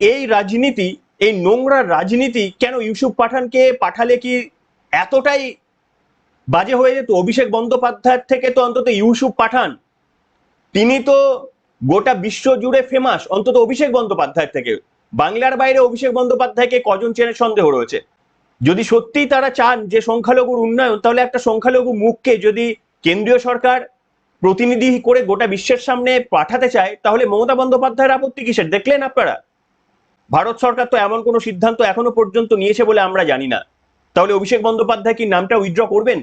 এই রাজনীতি, এই নোংরা রাজনীতি কেন ইউসুফ পাঠানকে পাঠালে কি এতটাই বাজে হয়ে যেত? অভিষেক বন্দ্যোপাধ্যায়ের থেকে তো অন্তত ইউসুফ পাঠান, তিনি তো গোটা বিশ্ব জুড়ে ফেমাস অন্তত অভিষেক বন্দ্যোপাধ্যায়ের থেকে। বাংলার বাইরে অভিষেক বন্দ্যোপাধ্যায়কে কজন চেনে সন্দেহ রয়েছে। যদি সত্যিই তারা চান যে সংখ্যালঘুর উন্নয়ন, তাহলে একটা সংখ্যালঘু মুখকে যদি কেন্দ্রীয় সরকার প্রতিনিধি করে গোটা বিশ্বের সামনে পাঠাতে চায়, তাহলে মমতা বন্দ্যোপাধ্যায়ের আপত্তি কিসের? দেখলেন আপনারা? ভারত সরকার তো এমন কোনো সিদ্ধান্ত এখনও পর্যন্ত নিয়েছে বলে আমরা জানি না। তাহলে অভিষেক বন্দ্যোপাধ্যায় কি নামটা উইথড্র করবেন?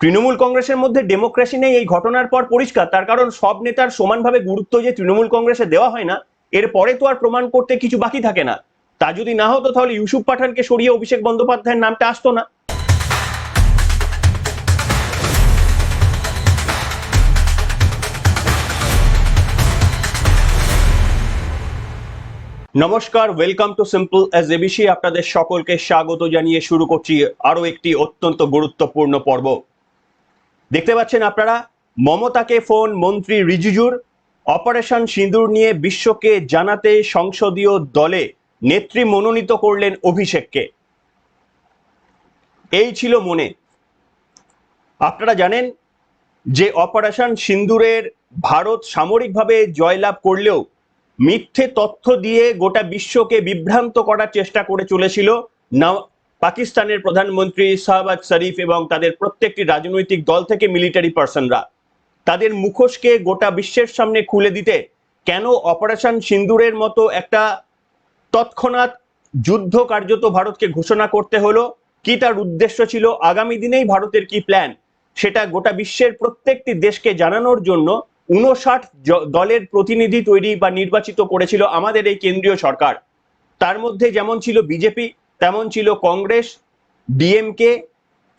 তৃণমূল কংগ্রেসের মধ্যে ডেমোক্রেসি নেই, এই ঘটনার পর পরিষ্কার, তার কারণ সব নেতার সমানভাবে গুরুত্ব যে তৃণমূল কংগ্রেসে দেওয়া হয় না এরপরে তো আর প্রমাণ করতে কিছু বাকি থাকে না। তা যদি না হতো তাহলে ইউসুফ পাঠানকে সরিয়ে অভিষেক বন্দ্যোপাধ্যায়ের নামটা আসতো না। নমস্কার welcome to simple S ABC আপনাদের সকলকে স্বাগত জানিয়ে শুরু করছি আরও একটি অত্যন্ত গুরুত্বপূর্ণ পর্ব। দেখতে পাচ্ছেন আপনারা, মমতাকে ফোন মন্ত্রী রিজিজুর, অপারেশন সিঁদুর নিয়ে বিশ্বকে জানাতে সংসদীয় দলে নেত্রী মনোনীত করলেন অভিষেককে। এই ছিল মনে। আপনারা জানেন যে অপারেশন সিন্দুরের ভারত সামরিকভাবে জয়লাভ করলেও মিথ্যে তথ্য দিয়ে গোটা বিশ্বকে বিভ্রান্ত করার চেষ্টা করে চলেছিল না পাকিস্তানের প্রধানমন্ত্রী শাহবাজ শরীফ এবং তাদের প্রত্যেকটি রাজনৈতিক দল থেকে মিলিটারি পার্সনরা। তাদের মুখোশকে গোটা বিশ্বের সামনে খুলে দিতে কেন অপারেশন সিন্দুরের মতো একটা তৎক্ষণাৎ যুদ্ধ কার্যত ভারতকে ঘোষণা করতে হলো? কি তার উদ্দেশ্য ছিল? আগামী দিনেই ভারতের কি প্ল্যান সেটা গোটা বিশ্বের প্রত্যেকটি দেশকে জানানোর জন্য উনষাট দলের প্রতিনিধি তৈরি বা নির্বাচিত করেছিল আমাদের এই কেন্দ্রীয় সরকার। তার মধ্যে যেমন ছিল বিজেপি, তেমন ছিল কংগ্রেস, ডিএমকে,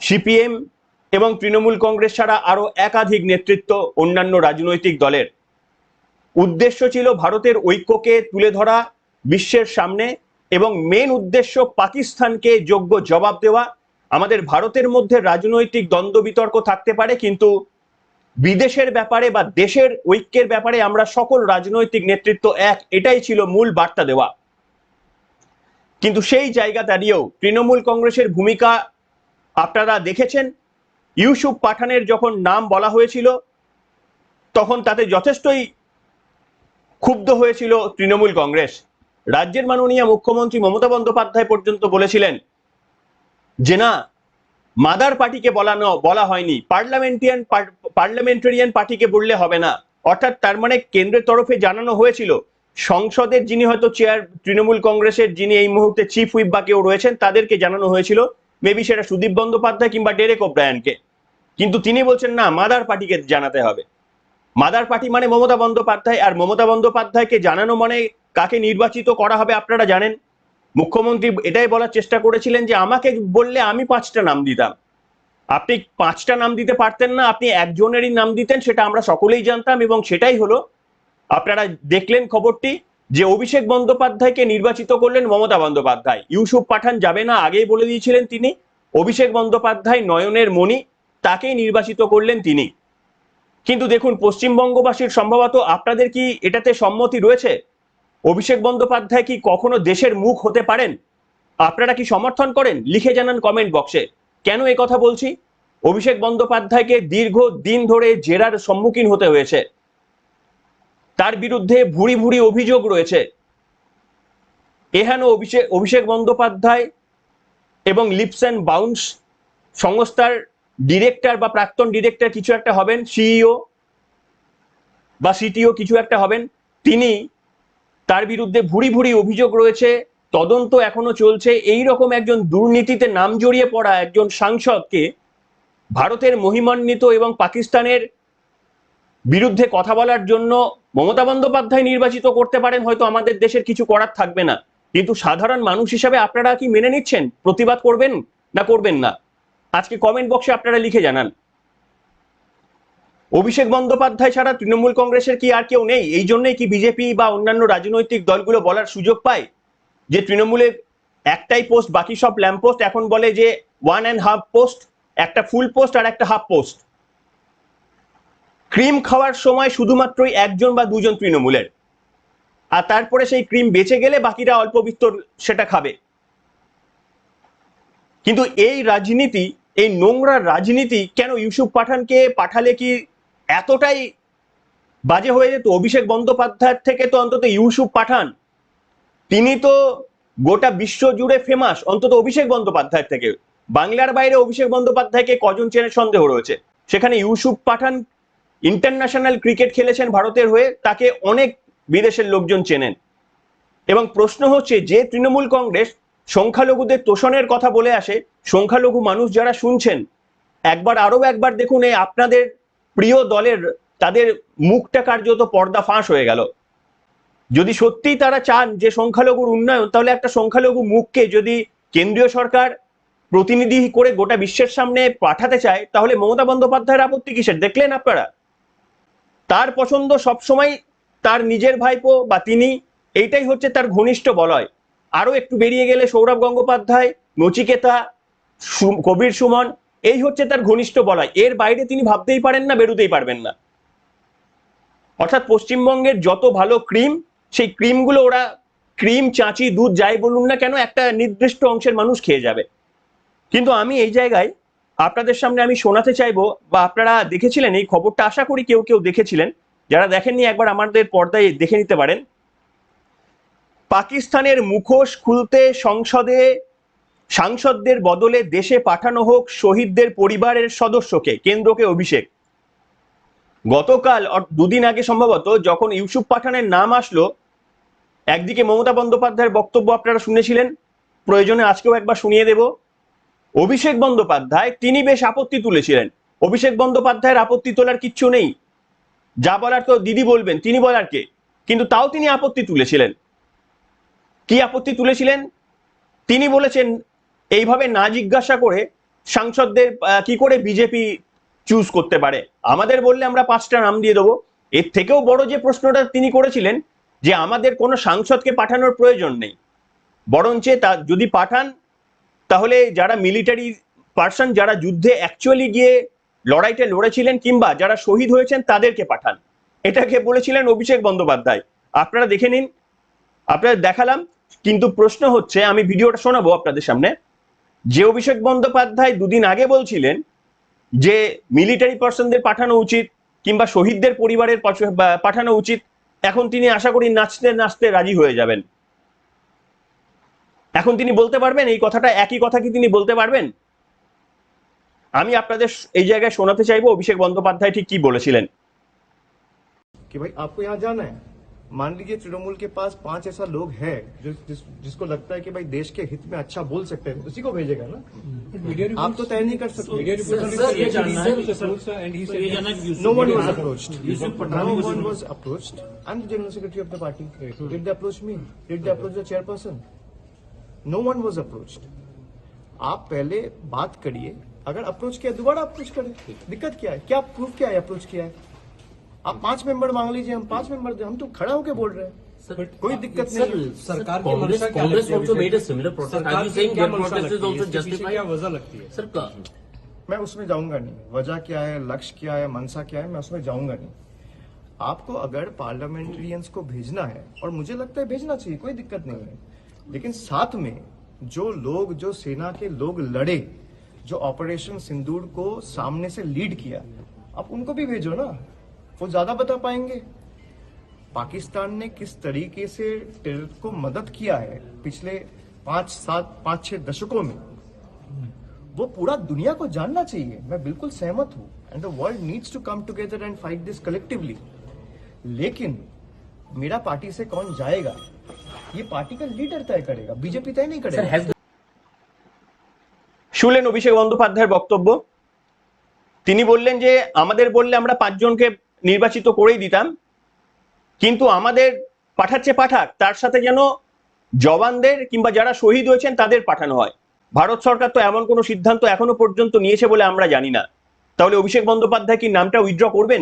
সিপিএম এবং তৃণমূল কংগ্রেস ছাড়া আরও একাধিক নেতৃত্ব অন্যান্য রাজনৈতিক দলের। উদ্দেশ্য ছিল ভারতের ঐক্যকে তুলে ধরা, বিশ্বের সামনে এবং মেন উদ্দেশ্য পাকিস্তানকে যোগ্য জবাব দেওয়া। আমাদের ভারতের মধ্যে রাজনৈতিক দ্বন্দ্ব বিতর্ক থাকতে পারে, কিন্তু বিদেশের ব্যাপারে বা দেশের ঐক্যের ব্যাপারে আমরা সকল রাজনৈতিক নেতৃত্ব এক। এটাই ছিল মূল বার্তা দেওয়া। কিন্তু সেই জায়গা দাঁড়িয়েও তৃণমূল কংগ্রেসের ভূমিকা আপনারা দেখেছেন। ইউসুফ পাঠানের যখন নাম বলা হয়েছিল, তখন তাতে যথেষ্টই ক্ষুব্ধ হয়েছিল তৃণমূল কংগ্রেস। রাজ্যের মাননীয় মুখ্যমন্ত্রী মমতা বন্দ্যোপাধ্যায় পর্যন্ত বলেছিলেন যে না মাদার পার্টিকে বলানো, বলা হয়নি। পার্লামেন্টিয়ান পার্লামেন্টারিয়ান পার্টিকে বললে হবে না। অর্থাৎ তার মানে কেন্দ্রের তরফে জানানো হয়েছিল, সংসদের যিনি হয়তো চেয়ার, তৃণমূল কংগ্রেসের যিনি এই মুহূর্তে চিফ হুইপ বা কেউ রয়েছেন, তাদেরকে জানানো হয়েছিল। মেবি সেটা সুদীপ বন্দ্যোপাধ্যায় কিংবা ডেরেক ওব্রায়ানকে। কিন্তু তিনি বলছেন, না, মাদার পার্টিকে জানাতে হবে। মাদার পার্টি মানে মমতা বন্দ্যোপাধ্যায়, আর মমতা বন্দ্যোপাধ্যায়কে জানানো মানে কাকে নির্বাচিত করা হবে আপনারা জানেন? মুখ্যমন্ত্রী এটাই বলার চেষ্টা করেছিলেন যে আমাকে বললে আমি পাঁচটা নাম দিতাম। আপনি পাঁচটা নাম দিতে পারতেন না, আপনি একজনেরই নাম দিতেন, সেটা আমরা সকলেই জানতাম এবং সেটাই হলো, আপনারা দেখলেন খবরটি, যে অভিষেক বন্দ্যোপাধ্যায়কে নির্বাচিত করলেন মমতা বন্দ্যোপাধ্যায়। ইউসুফ পাঠান যাবে না, আগেই বলে দিয়েছিলেন তিনি। অভিষেক বন্দ্যোপাধ্যায় নয়নের মণি, তাকেই নির্বাচিত করলেন তিনি। কিন্তু দেখুন, পশ্চিমবঙ্গবাসীর সম্ভবত আপনাদের কি এটাতে সম্মতি রয়েছে? অভিষেক বন্দ্যোপাধ্যায় কি কখনো দেশের মুখ হতে পারেন? আপনারা কি সমর্থন করেন? লিখে জানান কমেন্ট বক্সে কেন এই কথা বলছি? অভিষেক বন্দ্যোপাধ্যায়কে দীর্ঘ দিন ধরে জেরার সম্মুখীন হতে হয়েছে। তার বিরুদ্ধে ভুরি ভুরি অভিযোগ রয়েছে। এহেন অভিষেক অভিষেক বন্দ্যোপাধ্যায় এবং লিপস অ্যান্ড বাউন্স সংস্থার ডিরেক্টর বা প্রাক্তন ডিরেক্টর কিছু একটা হবেন সিইও বা সিটিও কিছু একটা হবেন। তিনি তার বিরুদ্ধে ভুরি ভুরি অভিযোগ রয়েছে, তদন্ত এখনও চলছে। এই রকম একজন দুর্নীতিতে নাম জড়িয়ে পড়া একজন সাংসদকে ভারতের মহিমান্বিত এবং পাকিস্তানের বিরুদ্ধে কথা বলার জন্য মমতা বন্দ্যোপাধ্যায় নির্বাচিত করতে পারেন, হয়তো আমাদের দেশের কিছু করার থাকবে না। কিন্তু সাধারণ মানুষ হিসাবে আপনারা কি মেনে নিচ্ছেন? প্রতিবাদ করবেন না করবেন না? আজকে কমেন্ট বক্সে আপনারা লিখে জানান। অভিষেক বন্দ্যোপাধ্যায় ছাড়া তৃণমূল কংগ্রেসের কি আর কেউ নেই? এই জন্যই কি বিজেপি বা অন্যান্য রাজনৈতিক দলগুলো বলার সুযোগ পায়? যে তৃণমূলের একটাই পোস্ট বাকি সব ল্যাম্প পোস্ট এখন বলে যে ওয়ান অ্যান্ড হাফ পোস্ট একটা ফুল পোস্ট আর একটা হাফ পোস্ট ক্রিম খাওয়ার সময় শুধুমাত্রই একজন বা দুজন তৃণমূলের। আর তারপরে সেই ক্রিম বেঁচে গেলে বাকিরা অল্প বিস্তর সেটা খাবে। কিন্তু এই রাজনীতি, এই নোংরা রাজনীতি কেন ইউসুফ পাঠানকে পাঠালে কি এতটাই বাজে হয়ে যেত। অভিষেক বন্দ্যোপাধ্যায়ের থেকে তো অন্তত ইউসুফ পাঠান। তিনি তো গোটা বিশ্ব জুড়ে ফেমাস অন্তত অভিষেক বন্দ্যোপাধ্যায়ের থেকে। বাংলার বাইরে অভিষেক বন্দ্যোপাধ্যায়কে কজন চেনে সন্দেহ রয়েছে। সেখানে ইউসুফ পাঠান ইন্টারন্যাশনাল ক্রিকেট খেলেছেন ভারতের হয়ে, তাকে অনেক বিদেশের লোকজন চেনেন। এবং প্রশ্ন হচ্ছে, যে তৃণমূল কংগ্রেস সংখ্যালঘুদের তোষণের কথা বলে আসে, সংখ্যালঘু মানুষ যারা শুনছেন, একবার আরও একবার দেখুন এই আপনাদের প্রিয় দলের, তাদের মুখটা কার্যত পর্দা ফাঁস হয়ে গেল। যদি সত্যিই তারা চান যে সংখ্যালঘুর উন্নয়ন, তাহলে একটা সংখ্যালঘু মুখকে যদি কেন্দ্রীয় সরকার প্রতিনিধি করে গোটা বিশ্বের সামনে পাঠাতে চায়, তাহলে মমতা বন্দ্যোপাধ্যায়ের আপত্তি কিসের? দেখলেন আপনারা? তার পছন্দ সবসময় তার নিজের ভাইপো বা তিনি, এইটাই হচ্ছে তার ঘনিষ্ঠ বলয়। আরও একটু বেরিয়ে গেলে সৌরভ গঙ্গোপাধ্যায়, নচিকেতা কবির সুমন এই হচ্ছে তার ঘনিষ্ঠ বলয় এর বাইরে তিনি ভাবতেই পারেন না, বেরোতেই পারবেন না। অর্থাৎ পশ্চিমবঙ্গের যত ভালো ক্রিম, সেই ক্রিমগুলো ওরা ক্রিম, চাঁচি, দুধ, যাই বলুন না কেন, একটা নির্দিষ্ট অংশের মানুষ খেয়ে যাবে। কিন্তু আমি এই জায়গায় আপনাদের সামনে আমি শোনাতে চাইব, বা আপনারা দেখেছিলেন, এই খবরটা আশা করি কেউ কেউ দেখেছিলেন, যারা দেখেননি একবার আমাদের পর্দায় দেখে নিতে পারেন। পাকিস্তানের মুখোশ খুলতে সংসদে সাংসদদের বদলে দেশে পাঠানো হোক শহীদদের পরিবারের সদস্যকে, কেন্দ্রকে অভিষেক। গতকাল দুদিন আগে সম্ভবত যখন ইউসুফ পাঠানের নাম আসলো, একদিকে মমতা বন্দ্যোপাধ্যায়ের বক্তব্য আপনারা শুনেছিলেন, প্রয়োজনে আজকেও একবার শুনিয়ে দেব। অভিষেক বন্দ্যোপাধ্যায়, তিনি বেশ আপত্তি তুলেছিলেন। অভিষেক বন্দ্যোপাধ্যায়ের আপত্তি তোলার কিচ্ছু নেই। যা বলার তো দিদি বলবেন, তিনি বলার কে? কিন্তু তাও তিনি আপত্তি তুলেছিলেন। কি আপত্তি তুলেছিলেন? তিনি বলেছেন এইভাবে না জিজ্ঞাসা করে সাংসদদের কি করে বিজেপি চুজ করতে পারে? আমাদের বললে আমরা পাঁচটা নাম দিয়ে দেবো। এর থেকেও বড় যে প্রশ্নটা তিনি করেছিলেন, যে আমাদের কোনো সাংসদকে পাঠানোর প্রয়োজন নেই। বরঞ্চ তা, যদি পাঠান, তাহলে যারা মিলিটারি পার্সন যারা যুদ্ধে অ্যাকচুয়ালি গিয়ে লড়াইটা লড়েছিলেন কিংবা যারা শহীদ হয়েছেন, তাদেরকে পাঠান। এটাকে বলেছিলেন অভিষেক বন্দ্যোপাধ্যায়। আপনারা দেখে নিন। আপনাদের দেখালাম। কিন্তু প্রশ্ন হচ্ছে, আমি ভিডিওটা শোনাবো আপনাদের সামনে। যে অভিষেক বন্দ্যোপাধ্যায় দুদিন আগে বলছিলেন যে মিলিটারি পার্সনদের পাঠানো উচিত কিংবা শহীদদের পরিবারের পাঠানো উচিত, এখন তিনি আশা করি নাচতে নাচতে রাজি হয়ে যাবেন। এখন তিনি বলতে পারবেন, এই কথাটা একই কথা কি তিনি বলতে পারবেন? আমি আপনাদের এই জায়গায় শোনাতে চাইব অভিষেক বন্দ্যোপাধ্যায় ঠিক কি বলেছিলেন। কি ভাই, আপনি জানেন? मान लीजिए तृणमूल के पास पाँच ऐसा लोग हैं जो जिस, जिसको लगता है कि भाई देश के हित में अच्छा बोल सकते हैं तो उसी को भेजेगा ना? आप तो तय नहीं कर सकते। No one was approach no one was general secretary of the party did the approach me did the approach the chairperson no one was approach आप पहले बात करिए। अगर अप्रोच किया दोबारा अप्रोच करें। दिक्कत क्या है? क्या प्रूफ क्या है अप्रोच किया है? आप पाँच मेंबर मांग लीजिए हम पाँच मेंबर दे हम तो खड़ा होके बोल रहे हैं कोई दिक्कत नहीं। सरकार Congress- मंशा क्या Congress लगती also Abhishek? made a similar protest. Are you saying क्या their protest is also justified? क्या वजह लगती है सर का मैं उसमें जाऊँगा नहीं वजह क्या है लक्ष्य क्या है मनसा क्या है मैं उसमें जाऊँगा नहीं आपको अगर पार्लियामेंट्रियंस को भेजना है और मुझे लगता है भेजना चाहिए कोई दिक्कत नहीं है लेकिन साथ में जो लोग जो सेना के लोग लड़े जो ऑपरेशन सिंदूर को सामने से लीड किया आप उनको भी भेजो ना वो ज्यादा बता पाएंगे पाकिस्तान ने किस तरीके से टेरर को मदद किया है पिछले पांच सात पांच छह दशकों में वो पूरा दुनिया को जानना चाहिए मैं बिल्कुल सहमत हूं and the world needs to come together and fight this collectively लेकिन मेरा पार्टी से कौन जाएगा ये पार्टी का लीडर तय करेगा बीजेपी तय नहीं सर करेगा हैज শুনলেন অভিষেক বন্দ্যোপাধ্যায়ের বক্তব্য তিনি বললেন যে আমাদের বললে আমরা পাঁচজনকে নির্বাচিত করেই দিতাম। কিন্তু আমাদের পাঠাচ্ছে পাঠাক, তার সাথে যেন জওয়ানদের কিংবা যারা শহীদ হয়েছেন তাদের পাঠানো হয়। ভারত সরকার তো এমন কোনো সিদ্ধান্ত এখনও পর্যন্ত নিয়েছে বলে আমরা জানি না। তাহলে অভিষেক বন্দ্যোপাধ্যায় কি নামটা উইথড্র করবেন?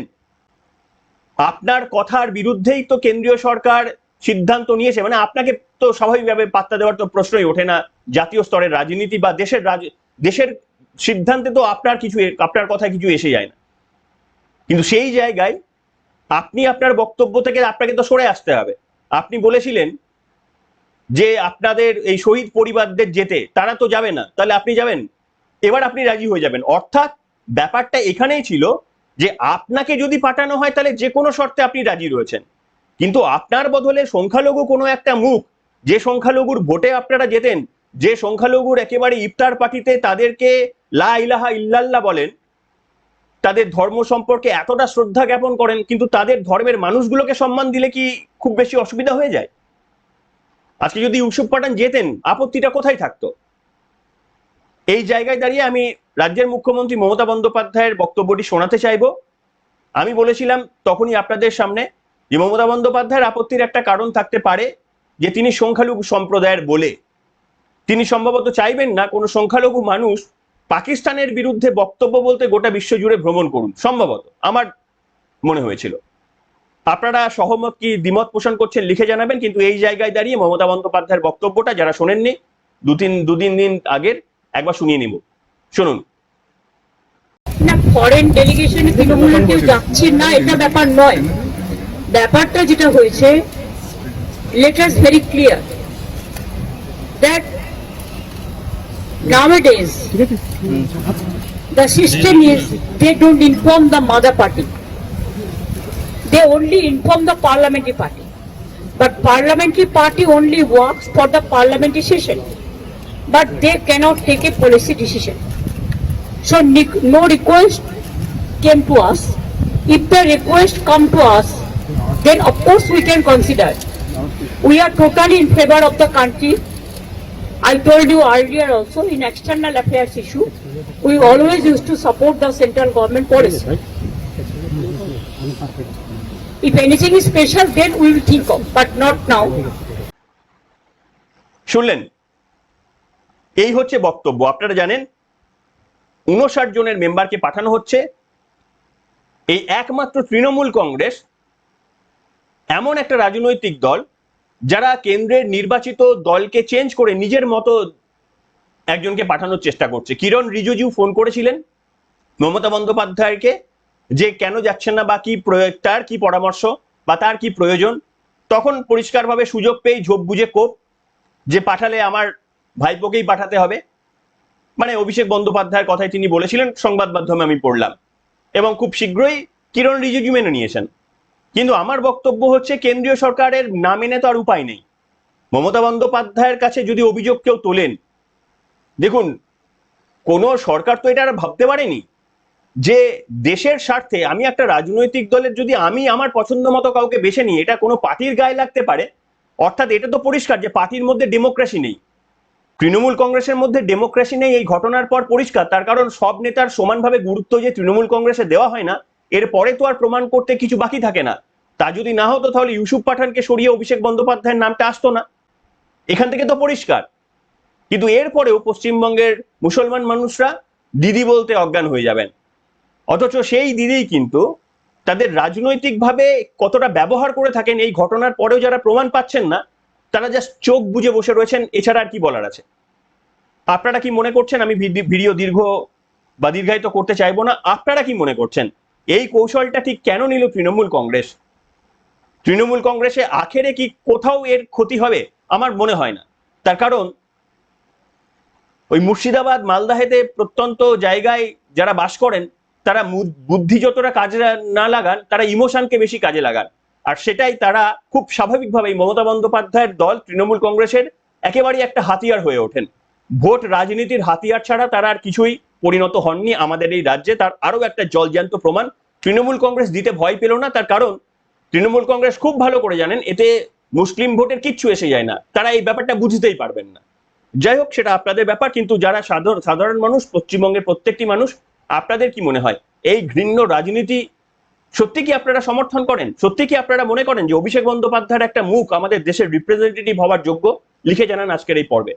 আপনার কথার বিরুদ্ধেই তো কেন্দ্রীয় সরকার সিদ্ধান্ত নিয়েছে। মানে আপনাকে তো স্বাভাবিকভাবে পাত্তা দেওয়ার তো প্রশ্নই ওঠে না। জাতীয় স্তরের রাজনীতি বা দেশের দেশের সিদ্ধান্তে তো আপনার কিছু আপনার কথা কিছু এসে যায় না। কিন্তু সেই জায়গায় আপনি আপনার বক্তব্য থেকে আপনাকে তো সরে আসতে হবে। আপনি বলেছিলেন যে আপনাদের এই শহীদ পরিবারদের যেতে, তারা তো যাবে না, তাহলে আপনি যাবেন? এবার আপনি রাজি হয়ে যাবেন। অর্থাৎ ব্যাপারটা এখানেই ছিল যে আপনাকে যদি পাঠানো হয়, তাহলে যে কোনো শর্তে আপনি রাজি রয়েছেন। কিন্তু আপনার বদলে সংখ্যালঘু কোনো একটা মুখ, যে সংখ্যালঘুর ভোটে আপনারা যেতেন, যে সংখ্যালঘুর একেবারে ইফতার পার্টিতে তাদেরকে লা ইলাহা ইল্লাল্লাহ বলেন তাদের ধর্ম সম্পর্কে এতটা শ্রদ্ধা জ্ঞাপন করেন, কিন্তু তাদের ধর্মের মানুষগুলোকে সম্মান দিলে কি খুব বেশি অসুবিধা হয়ে যায়? আজকে যদি ইউসুফ পাঠান যেতেন, আপত্তিটা কোথায় থাকতো? এই জায়গায় দাঁড়িয়ে আমি রাজ্যের মুখ্যমন্ত্রী মমতা বন্দ্যোপাধ্যায়ের বক্তব্যটি শোনাতে চাইব। আমি বলেছিলাম তখনই আপনাদের সামনে যে মমতা বন্দ্যোপাধ্যায়ের আপত্তির একটা কারণ থাকতে পারে যে তিনি সংখ্যালঘু সম্প্রদায়ের বলে। তিনি সম্ভবত চাইবেন না কোনো সংখ্যালঘু মানুষ পাকিস্তানের বিরুদ্ধে বক্তব্য বলতে গোটা বিশ্ব জুড়ে ভ্রমণ করুন, সম্ভবত, আমার মনে হয়েছিল। আপনারা সহমত কি দ্বিমত পোষণ করছেন লিখে জানাবেন, কিন্তু এই জায়গায় দাঁড়িয়ে মমতা বন্দ্যোপাধ্যায়ের বক্তব্যটা যারা শোনেননি দু তিন দুদিন দিন আগের, একবার শুনিয়ে নিব। শুনুন। না ফরেন না, এটা ব্যাপার নয়। ব্যাপারটা যেটা হয়েছে let us very clear that nowadays the system is they don't inform the mother party they only inform the parliamentary party but parliamentary party only works for the parliamentary session but they cannot take a policy decision So no request came to us. If the request come to us, then of course we can consider. We are totally in favor of the country. I told you earlier also in external affairs issue, we always used to support the central government policy. If anything is special, then we will think of, but not now. শুনলেন এই হচ্ছে বক্তব্য আপনারা জানেন উনষাট জনের মেম্বারকে পাঠানো হচ্ছে এই একমাত্র তৃণমূল কংগ্রেস এমন একটা রাজনৈতিক দল যারা কেন্দ্রের নির্বাচিত দলকে চেঞ্জ করে নিজের মতো একজনকে পাঠানোর চেষ্টা করছে। কিরণ রিজিজু ফোন করেছিলেন মমতা বন্দ্যোপাধ্যায়কে যে কেন যাচ্ছেন না বা কি তার কি পরামর্শ বা তার কি প্রয়োজন? তখন পরিষ্কারভাবে সুযোগ পেয়ে ঝোপ বুঝে কোপ যে পাঠালে আমার ভাইপোকেই পাঠাতে হবে। মানে অভিষেক বন্দ্যোপাধ্যায়ের কথাই তিনি বলেছিলেন, সংবাদ মাধ্যমে আমি পড়লাম। এবং খুব শীঘ্রই কিরণ রিজিজু মেনে নিয়েছেন। কিন্তু আমার বক্তব্য হচ্ছে কেন্দ্রীয় সরকারের না মেনে তো আর উপায় নেই। মমতা বন্দ্যোপাধ্যায়ের কাছে যদি অভিযোগ কেউ তোলেন, দেখুন, কোন সরকার তো এটা আর ভাবতে পারেনি যে দেশের স্বার্থে আমি একটা রাজনৈতিক দলের যদি আমি আমার পছন্দ মতো কাউকে বেছে নিই, এটা কোনো পার্টির গায়ে লাগতে পারে? অর্থাৎ এটা তো পরিষ্কার যে পার্টির মধ্যে ডেমোক্রেসি নেই। তৃণমূল কংগ্রেসের মধ্যে ডেমোক্রেসি নেই, এই ঘটনার পর পরিষ্কার, তার কারণ সব নেতার সমানভাবে গুরুত্ব যে তৃণমূল কংগ্রেসে দেওয়া হয় না এর পরে তো আর প্রমাণ করতে কিছু বাকি থাকে না। তা যদি না হতো তাহলে ইউসুফ পাঠানকে সরিয়ে অভিষেক বন্দ্যোপাধ্যায়ের নামটা আসতো না। এখান থেকে তো পরিষ্কার। কিন্তু এরপরেও পশ্চিমবঙ্গের মুসলমান মানুষরা দিদি বলতে অজ্ঞান হয়ে যাবেন। অথচ সেই দিদিই কিন্তু তাদের রাজনৈতিকভাবে কতটা ব্যবহার করে থাকেন, এই ঘটনার পরেও যারা প্রমাণ পাচ্ছেন না, তারা জাস্ট চোখ বুজে বসে রয়েছেন, এছাড়া আর কি বলার আছে? আপনারা কি মনে করছেন? আমি ভিডি- ভিডিও দীর্ঘ বা দীর্ঘায়িত করতে চাইব না। আপনারা কি মনে করছেন? এই কৌশলটা ঠিক কেন নিল তৃণমূল কংগ্রেস? তৃণমূল কংগ্রেসে আখেরে কি কোথাও এর ক্ষতি হবে? আমার মনে হয় না। তার কারণ, ওই মুর্শিদাবাদ মালদাহেতে প্রত্যন্ত জায়গায় যারা বাস করেন, তারা বুদ্ধি যতটা কাজে না লাগান, তারা ইমোশনকে বেশি কাজে লাগান। আর সেটাই তারা খুব স্বাভাবিকভাবেই মমতা বন্দ্যোপাধ্যায়ের দল তৃণমূল কংগ্রেসের একেবারেই একটা হাতিয়ার হয়ে ওঠেন। ভোট রাজনীতির হাতিয়ার ছাড়া তারা আর কিছুই পরিণত হননি আমাদের এই রাজ্যে। তার আরও একটা জলজ্যান্ত প্রমাণ, তৃণমূল কংগ্রেস দিতে ভয় পেল না, তার কারণ তৃণমূল কংগ্রেস খুব ভালো করে জানেন, এতে মুসলিম ভোটের কিচ্ছু এসে যায় না। তারা এই ব্যাপারটা বুঝতেই পারবেন না। যাই হোক, সেটা আপনাদের ব্যাপার, কিন্তু যারা সাধারণ সাধারণ মানুষ, পশ্চিমবঙ্গের প্রত্যেকটি মানুষ, আপনাদের কি মনে হয়? এই ঘৃণ্য রাজনীতি সত্যি কি আপনারা সমর্থন করেন? সত্যি কি আপনারা মনে করেন যে অভিষেক বন্দ্যোপাধ্যায়ের একটা মুখ আমাদের দেশের রিপ্রেজেন্টেটিভ হওয়ার যোগ্য? লিখে জানান আজকের এই পর্বে।